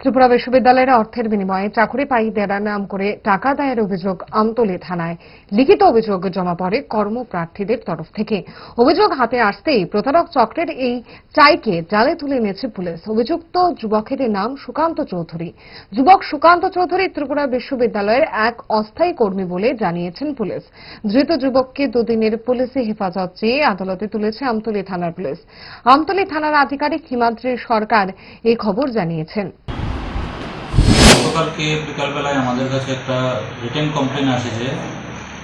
ত্রিপুরা বিশ্ববিদ্যালয়ের অর্থের বিনিময়ে চাকরি পাই দেওয়ার নাম করে টাকা দায়ের অভিযোগ আমতলী থানায়। লিখিত অভিযোগ জমা পড়ে কর্মপ্রার্থীদের তরফ থেকে। অভিযোগ হাতে আসতেই প্রতারক চক্রের এই চাইকে জালে তুলে নিয়েছে পুলিশ। অভিযুক্ত যুবকের নাম সুকান্ত চৌধুরী। যুবক সুকান্ত চৌধুরী ত্রিপুরা বিশ্ববিদ্যালয়ের এক অস্থায়ী কর্মী বলে জানিয়েছেন পুলিশ। ধৃত যুবককে দুদিনের পুলিশি হেফাজত চেয়ে আদালতে তুলেছে আমতলী থানার পুলিশ। আমতলী থানার আধিকারিক হিমাদ্রি সরকার এই খবর জানিয়েছেন। গতকালকে বিকালবেলায় আমাদের কাছে একটা রিটেন কমপ্লেন আসে যে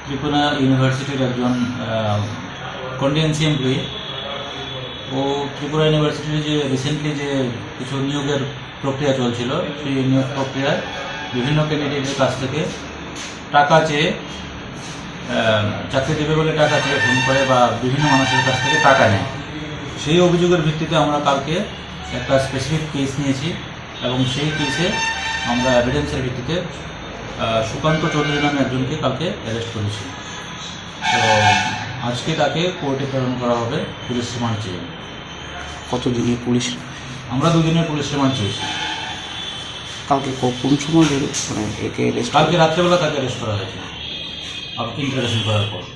ত্রিপুরা ইউনিভার্সিটির একজন কন্ডিয়েন্সি এমপ্লয়ি ও ত্রিপুরা ইউনিভার্সিটির যে রিসেন্টলি যে কিছু নিয়োগের প্রক্রিয়া চলছিল, সেই নিয়োগ প্রক্রিয়ায় বিভিন্ন ক্যান্ডিডেটের কাছ থেকে টাকা চেয়ে চাকরি দেবে বলে টাকা চেয়ে ফোন করে বা বিভিন্ন মানুষের কাছ থেকে টাকা নেয়। সেই অভিযোগের ভিত্তিতে আমরা কালকে একটা স্পেসিফিক কেস নিয়েছি এবং সেই কেসে আমরা এভিডেন্সের ভিত্তিতে সুকান্ত চৌধুরী নামে একজনকে কালকে অ্যারেস্ট করেছি। তো আজকে তাকে কোর্টে প্রেরণ করা হবে পুলিশ রিমান্ড চেয়ে। কতদিনের পুলিশ? আমরা দুদিনের পুলিশ রিমান্ড চেয়েছি। কালকে ক- কোন সময় মানে একে কালকে রাত্রেবেলা তাকে অ্যারেস্ট করা হয়েছে। ইন্টারোগেশন করার পর।